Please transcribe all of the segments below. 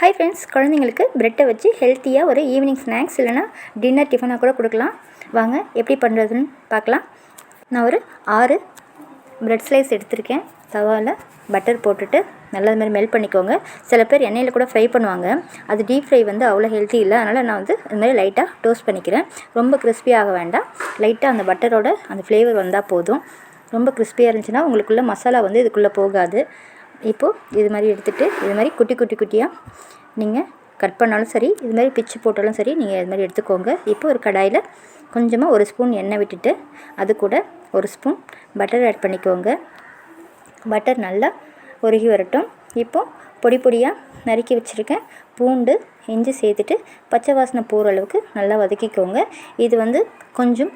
Hi friends குழந்தைங்களுக்கு பிரெட்டை வச்சு ஹெல்த்தியாக ஒரு ஈவினிங் ஸ்நாக்ஸ் இல்லைனா டின்னர் டிஃபனாக கூட கொடுக்கலாம். வாங்க எப்படி பண்ணுறதுன்னு பார்க்கலாம். நான் ஒரு ஆறு ப்ரெட் ஸ்லைஸ் எடுத்திருக்கேன். தவாவில் பட்டர் போட்டுட்டு நல்லா மாதிரி மெல்ட் பண்ணிக்கோங்க. சில பேர் எண்ணெயில் கூட ஃப்ரை பண்ணுவாங்க. அது டீப் ஃப்ரை வந்து அவ்வளோ ஹெல்த்தி இல்லை. அதனால் நான் வந்து இதுமாதிரி லைட்டாக டோஸ்ட் பண்ணிக்கிறேன். ரொம்ப கிறிஸ்பியாக வேண்டாம். லைட்டாக அந்த பட்டரோட அந்த ஃப்ளேவர் வந்தால் போதும். ரொம்ப கிறிஸ்பியாக இருந்துச்சுன்னா உங்களுக்குள்ள மசாலா வந்து இதுக்குள்ளே போகாது. இப்போது இது மாதிரி எடுத்துகிட்டு இது மாதிரி குட்டி குட்டி குட்டியாக நீங்கள் கட் பண்ணாலும் சரி இது மாதிரி பிச்சு போட்டாலும் சரி நீங்கள் இது மாதிரி எடுத்துக்கோங்க. இப்போ ஒரு கடாயில் கொஞ்சமாக ஒரு ஸ்பூன் எண்ணெய் விட்டுட்டு அது கூட ஒரு ஸ்பூன் பட்டர் ஆட் பண்ணிக்கோங்க. பட்டர் நல்லா உருகி வரட்டும். இப்போது பொடி பொடியாக நறுக்கி வச்சுருக்கேன் பூண்டு இஞ்சி சேர்த்துட்டு பச்சை வாசனை போகிற அளவுக்கு நல்லா வதக்கிக்கோங்க. இது வந்து கொஞ்சம்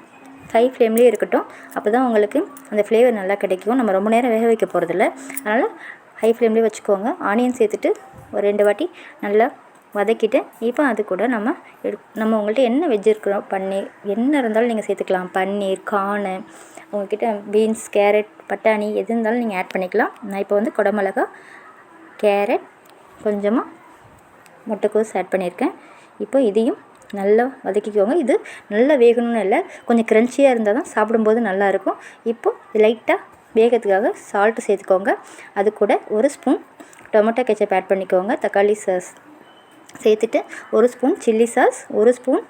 ஹை ஃப்ளேம்லேயே இருக்கட்டும். அப்போ தான் உங்களுக்கு அந்த ஃப்ளேவர் நல்லா கிடைக்கும். நம்ம ரொம்ப நேரம் வேக வைக்க போகிறதில்ல அதனால் ஹை ஃப்ளேம்லேயே வச்சுக்கோங்க. ஆனியன் சேர்த்துட்டு ஒரு ரெண்டு வாட்டி நல்லா வதக்கிட்டு இப்போ அது கூட நம்ம எடு நம்ம உங்கள்கிட்ட என்ன வெஜ் இருக்கிறோம்? பன்னீர். என்ன இருந்தாலும் நீங்கள் சேர்த்துக்கலாம். பன்னீர் கார்னு உங்கள்கிட்ட பீன்ஸ் கேரட் பட்டாணி எது இருந்தாலும் நீங்கள் ஆட் பண்ணிக்கலாம். நான் இப்போ வந்து குடமிளகா கேரட் கொஞ்சமாக முட்டைக்கோஸ் ஆட் பண்ணியிருக்கேன். இப்போ இதையும் நல்லா வதக்கிக்கோங்க. இது நல்லா வேகணும்னு இல்லை கொஞ்சம் க்ரன்ச்சியாக இருந்தால் தான் சாப்பிடும்போது நல்லாயிருக்கும் இப்போது லைட்டாக வேகத்துக்காக சால்ட்டு சேர்த்துக்கோங்க. அது கூட ஒரு ஸ்பூன் டொமேட்டோ கெச்சப் ஆட் பண்ணிக்கோங்க. தக்காளி சாஸ் சேர்த்துட்டு ஒரு ஸ்பூன் சில்லி சாஸ் ஒரு ஸ்பூன்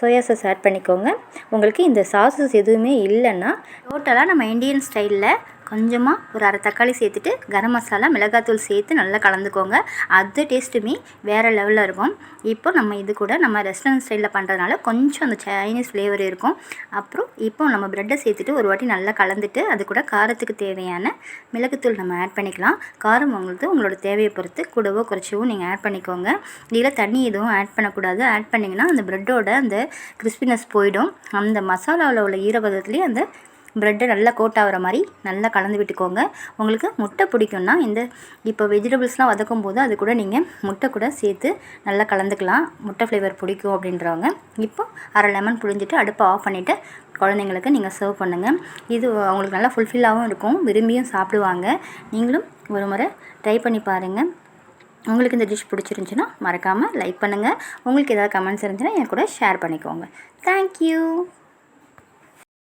சோயா சாஸ் ஆட் பண்ணிக்கோங்க. உங்களுக்கு இந்த சாஸஸ் எதுவுமே இல்லைன்னா டோட்டலாக நம்ம இந்தியன் ஸ்டைலில் கொஞ்சமாக ஒரு அரை தக்காளி சேர்த்துட்டு கரம் மசாலா மிளகாத்தூள் சேர்த்து நல்லா கலந்துக்கோங்க. அது டேஸ்ட்டுமே வேறு லெவலில் இருக்கும். இப்போ நம்ம இது கூட நம்ம ரெஸ்டாரண்ட் ஸ்டைலில் பண்ணுறதுனால கொஞ்சம் அந்த சைனீஸ் ஃப்ளேவர் இருக்கும். அப்புறம் இப்போ நம்ம ப்ரெட்டை சேர்த்துட்டு ஒரு வாட்டி நல்லா கலந்துட்டு அது கூட காரத்துக்கு தேவையான மிளகுத்தூள் நம்ம ஆட் பண்ணிக்கலாம். காரம் உங்களுக்கு உங்களோட தேவையை பொறுத்து கூடவோ குறைச்சவோ நீங்கள் ஆட் பண்ணிக்கோங்க. இதில் தண்ணி எதுவும் ஆட் பண்ணக்கூடாது. ஆட் பண்ணிங்கன்னா அந்த ப்ரெட்டோட அந்த கிறிஸ்பினஸ் போயிடும். அந்த மசாலாவில் உள்ள ஈரபதத்துலேயே அந்த ப்ரெட்டை நல்லா கோட் ஆகிற மாதிரி நல்லா கலந்து விட்டுக்கோங்க. உங்களுக்கு முட்டை பிடிக்கும்னா இந்த இப்போ வெஜிடபிள்ஸ்லாம் வதக்கும் போது அது கூட நீங்கள் முட்டை கூட சேர்த்து நல்லா கலந்துக்கலாம். முட்டை ஃப்ளேவர் பிடிக்கும் அப்படின்றவங்க இப்போ அரை லெமன் புழிஞ்சிட்டு அடுப்பை ஆஃப் பண்ணிவிட்டு குழந்தைங்களுக்கு நீங்கள் சர்வ் பண்ணுங்கள் இது அவங்களுக்கு நல்லா ஃபுல்ஃபில்லாகவும் இருக்கும். விரும்பியும் சாப்பிடுவாங்க. நீங்களும் ஒரு முறை ட்ரை பண்ணி பாருங்கள் உங்களுக்கு இந்த டிஷ் பிடிச்சிருந்துச்சின்னா மறக்காமல் லைக் பண்ணுங்கள் உங்களுக்கு ஏதாவது கமெண்ட்ஸ் இருந்துச்சுன்னா என் கூட ஷேர் பண்ணிக்கோங்க. தேங்க்யூ